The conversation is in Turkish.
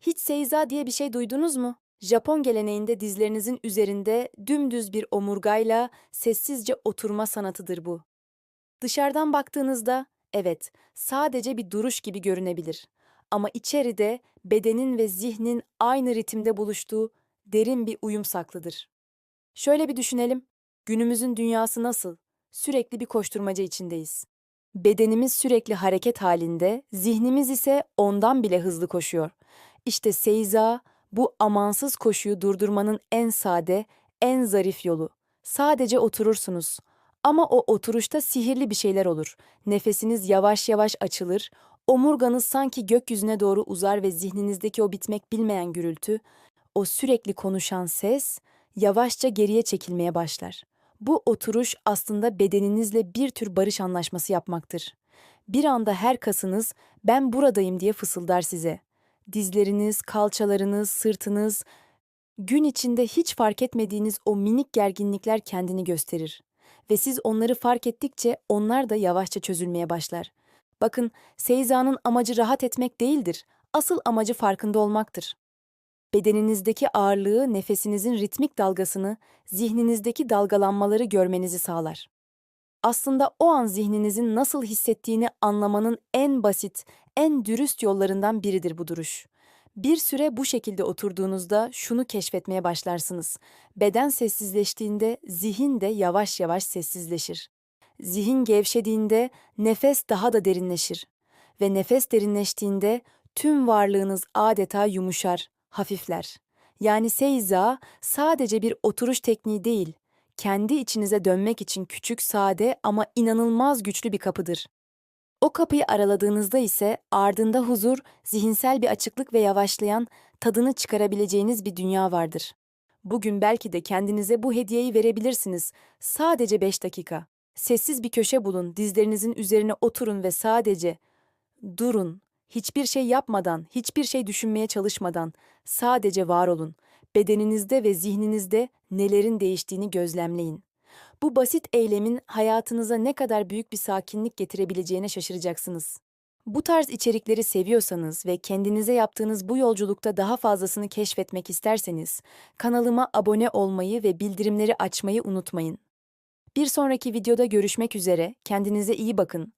Hiç seiza diye bir şey duydunuz mu? Japon geleneğinde dizlerinizin üzerinde dümdüz bir omurgayla sessizce oturma sanatıdır bu. Dışarıdan baktığınızda evet, sadece bir duruş gibi görünebilir. Ama içeride bedenin ve zihnin aynı ritimde buluştuğu derin bir uyum saklıdır. Şöyle bir düşünelim. Günümüzün dünyası nasıl? Sürekli bir koşturmaca içindeyiz. Bedenimiz sürekli hareket halinde, zihnimiz ise ondan bile hızlı koşuyor. İşte Seyza, bu amansız koşuyu durdurmanın en sade, en zarif yolu. Sadece oturursunuz. Ama o oturuşta sihirli bir şeyler olur. Nefesiniz yavaş yavaş açılır, omurganız sanki gökyüzüne doğru uzar ve zihninizdeki o bitmek bilmeyen gürültü, o sürekli konuşan ses, yavaşça geriye çekilmeye başlar. Bu oturuş aslında bedeninizle bir tür barış anlaşması yapmaktır. Bir anda her kasınız ben buradayım diye fısıldar size. Dizleriniz, kalçalarınız, sırtınız, gün içinde hiç fark etmediğiniz o minik gerginlikler kendini gösterir. Ve siz onları fark ettikçe onlar da yavaşça çözülmeye başlar. Bakın, Seyza'nın amacı rahat etmek değildir. Asıl amacı farkında olmaktır. Bedeninizdeki ağırlığı, nefesinizin ritmik dalgasını, zihninizdeki dalgalanmaları görmenizi sağlar. Aslında o an zihninizin nasıl hissettiğini anlamanın en basit, en dürüst yollarından biridir bu duruş. Bir süre bu şekilde oturduğunuzda şunu keşfetmeye başlarsınız. Beden sessizleştiğinde zihin de yavaş yavaş sessizleşir. Zihin gevşediğinde nefes daha da derinleşir ve nefes derinleştiğinde tüm varlığınız adeta yumuşar, hafifler. Yani seyza sadece bir oturuş tekniği değil, kendi içinize dönmek için küçük, sade ama inanılmaz güçlü bir kapıdır. O kapıyı araladığınızda ise ardında huzur, zihinsel bir açıklık ve yavaşlayan, tadını çıkarabileceğiniz bir dünya vardır. Bugün belki de kendinize bu hediyeyi verebilirsiniz. Sadece 5 dakika. Sessiz bir köşe bulun, dizlerinizin üzerine oturun ve sadece durun. Hiçbir şey yapmadan, hiçbir şey düşünmeye çalışmadan sadece var olun. Bedeninizde ve zihninizde nelerin değiştiğini gözlemleyin. Bu basit eylemin hayatınıza ne kadar büyük bir sakinlik getirebileceğine şaşıracaksınız. Bu tarz içerikleri seviyorsanız ve kendinize yaptığınız bu yolculukta daha fazlasını keşfetmek isterseniz kanalıma abone olmayı ve bildirimleri açmayı unutmayın. Bir sonraki videoda görüşmek üzere, kendinize iyi bakın,